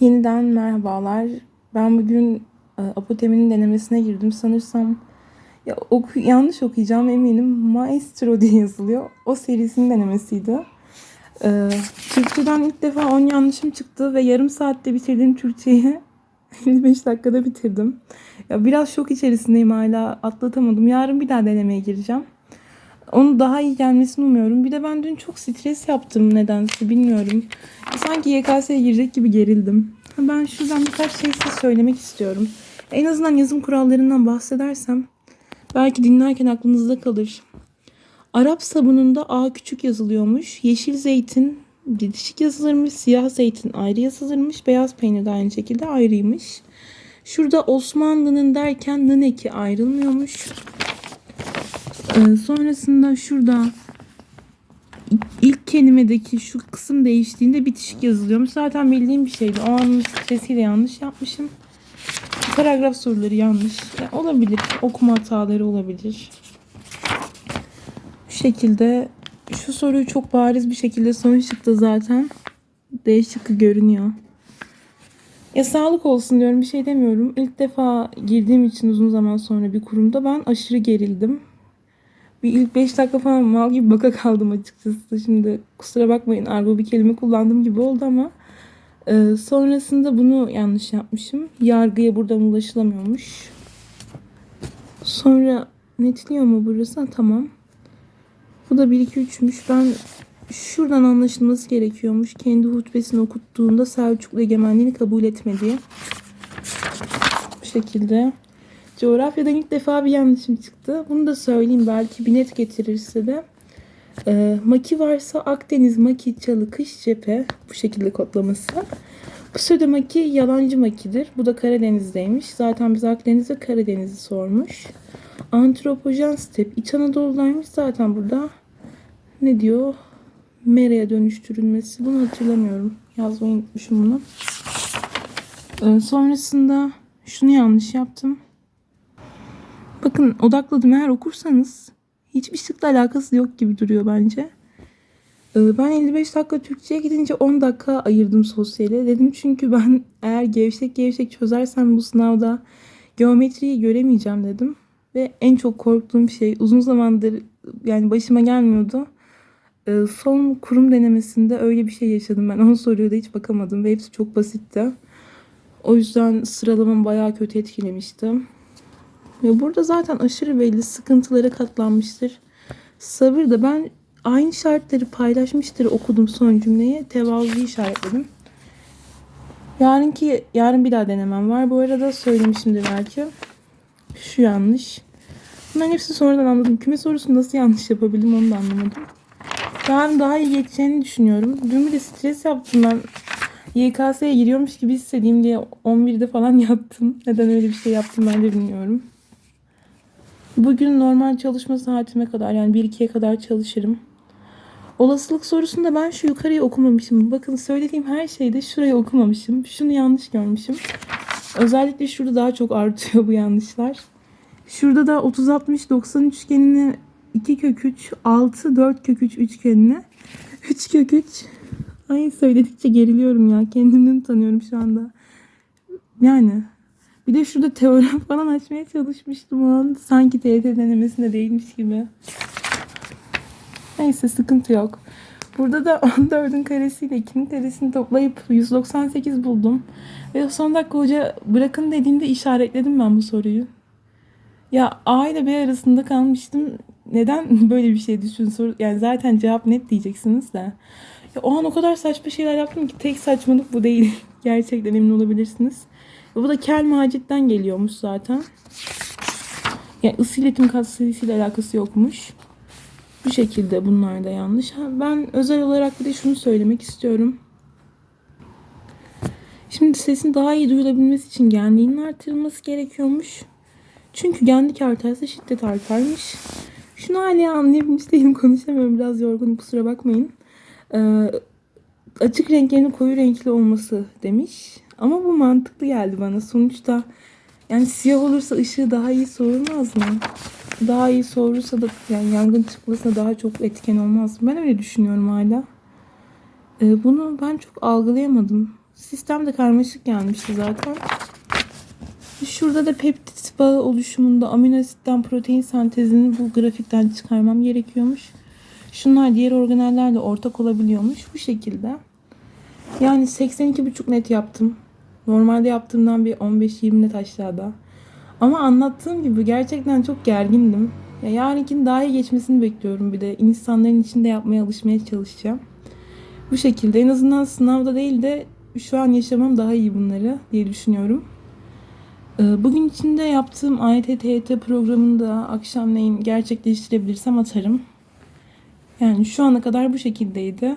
Yeniden merhabalar. Ben bugün e, Apotem'in denemesine girdim. Sanırsam ya oku, yanlış okuyacağım eminim. Maestro diye yazılıyor. O serisinin denemesiydi. E, Türkçeden ilk defa 10 yanlışım çıktı ve yarım saatte bitirdiğim Türkçeyi 55 dakikada bitirdim. Ya biraz şok içerisindeyim hala atlatamadım. Yarın bir daha denemeye gireceğim. Onu daha iyi gelmesini umuyorum. Bir de ben dün çok stres yaptım nedense bilmiyorum. Sanki YKS'ye girecek gibi gerildim. Ben şuradan birkaç şey size söylemek istiyorum. En azından yazım kurallarından bahsedersem belki dinlerken aklınızda kalır. Arap sabununda A küçük yazılıyormuş. Yeşil zeytin bitişik yazılırmış. Siyah zeytin ayrı yazılırmış. Beyaz peynir de aynı şekilde ayrıymış. Şurada Osmanlı'nın derken nın eki ayrılmıyormuş. Ee, sonrasında şurada ilk kelimedeki şu kısım değiştiğinde bitişik yazılıyormuş. Zaten bildiğim bir şeydi. O anın stresiyle yanlış yapmışım. Paragraf soruları yanlış. Ya olabilir. Okuma hataları olabilir. Bu şekilde şu soruyu çok bariz bir şekilde sonuç çıktı zaten. D şıkkı görünüyor. Ya sağlık olsun diyorum bir şey demiyorum. İlk defa girdiğim için uzun zaman sonra bir kurumda ben aşırı gerildim. Bir ilk 5 dakika falan mal gibi baka kaldım açıkçası. Şimdi kusura bakmayın argo bir kelime kullandığım gibi oldu ama e, sonrasında bunu yanlış yapmışım. Yargıya buradan ulaşılamıyormuş. Sonra netliyor mu burası? Ha, tamam. Bu da 1 2 3'müş. Ben şuradan anlaşılması gerekiyormuş. Kendi hutbesini okuttuğunda Selçuklu egemenliğini kabul etmediği. Bu şekilde. Coğrafyadan ilk defa bir yanlışım çıktı. Bunu da söyleyeyim belki bir net getirirse de. Ee, maki varsa Akdeniz maki çalı kış cephe bu şekilde kodlaması. Pseudo maki yalancı makidir. Bu da Karadeniz'deymiş. Zaten biz Akdeniz'e Karadeniz'i sormuş. Antropojen step İç Anadolu'daymış. Zaten burada ne diyor? Mera'ya dönüştürülmesi. Bunu hatırlamıyorum. Yazmayı unutmuşum bunu. Ee, sonrasında şunu yanlış yaptım. Bakın odakladım eğer okursanız hiçbir şıkla alakası yok gibi duruyor bence. Ee, Ben 55 dakika Türkçe'ye gidince 10 dakika ayırdım sosyale. Dedim çünkü ben eğer gevşek gevşek çözersem bu sınavda geometriyi göremeyeceğim dedim. Ve en çok korktuğum şey uzun zamandır yani başıma gelmiyordu. Ee, Son kurum denemesinde öyle bir şey yaşadım ben. 10 soruya da hiç bakamadım ve hepsi çok basitti. O yüzden sıralamam bayağı kötü etkilemişti. Ve burada zaten aşırı belli sıkıntılara katlanmıştır. Sabır da ben aynı şartları paylaşmıştır okudum son cümleyi. Tevazuyu işaretledim. Yarınki, yarın bir daha denemem var. Bu arada söylemişimdir belki. Şu yanlış. Bunların hepsini sonradan anladım. Küme sorusunu nasıl yanlış yapabildim onu da anlamadım. Yarın daha iyi geçeceğini düşünüyorum. Dün bir de stres yaptım ben. YKS'ye giriyormuş gibi hissedeyim diye 11'de falan yattım. Neden öyle bir şey yaptım ben de bilmiyorum. Bugün normal çalışma saatime kadar yani 1-2'ye kadar çalışırım. Olasılık sorusunda ben şu yukarıyı okumamışım. Bakın söylediğim her şeyde şurayı okumamışım. Şunu yanlış görmüşüm. Özellikle şurada daha çok artıyor bu yanlışlar. Şurada da 30-60-90 üçgenini 2 kök 3, 6, 4 kök 3 üçgenini 3 kök 3. Ay söyledikçe geriliyorum ya. Kendimden tanıyorum şu anda. Yani bir de şurada teorem falan açmaya çalışmıştım o an. Sanki TYT denemesinde değilmiş gibi. Neyse sıkıntı yok. Burada da 14'ün karesiyle 2'nin karesini toplayıp 198 buldum. Ve son dakika hoca bırakın dediğinde işaretledim ben bu soruyu. Ya A ile B arasında kalmıştım. Neden böyle bir şey düşün soru yani zaten cevap net diyeceksiniz de. Ya o an o kadar saçma şeyler yaptım ki tek saçmalık bu değil. Gerçekten emin olabilirsiniz. Bu da kel macitten geliyormuş zaten. Yani ısı iletim katsayısıyla alakası yokmuş. Bu şekilde bunlar da yanlış. Ben özel olarak bir de şunu söylemek istiyorum. Şimdi sesin daha iyi duyulabilmesi için genliğinin artırılması gerekiyormuş. Çünkü genlik artarsa şiddet artarmış. Şunu hala anlayabilmiş değilim konuşamıyorum. Biraz yorgunum kusura bakmayın. Ee, açık renklerin koyu renkli olması demiş. Ama bu mantıklı geldi bana. Sonuçta yani siyah olursa ışığı daha iyi soğurmaz mı? Daha iyi soğurursa da yani yangın çıkmasına daha çok etken olmaz mı? Ben öyle düşünüyorum hala. Ee, bunu ben çok algılayamadım. Sistem de karmaşık gelmişti zaten. Şurada da peptit bağı oluşumunda amino asitten protein sentezini bu grafikten çıkarmam gerekiyormuş. Şunlar diğer organellerle ortak olabiliyormuş. Bu şekilde. Yani 82,5 net yaptım. Normalde yaptığımdan bir 15-20 net aşağıda. Ama anlattığım gibi gerçekten çok gergindim. Ya yarınkin daha iyi geçmesini bekliyorum bir de. insanların içinde yapmaya alışmaya çalışacağım. Bu şekilde en azından sınavda değil de şu an yaşamam daha iyi bunları diye düşünüyorum. Ee, Bugün içinde yaptığım AYT-TYT programını da akşamleyin gerçekleştirebilirsem atarım. Yani şu ana kadar bu şekildeydi.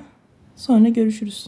Sonra görüşürüz.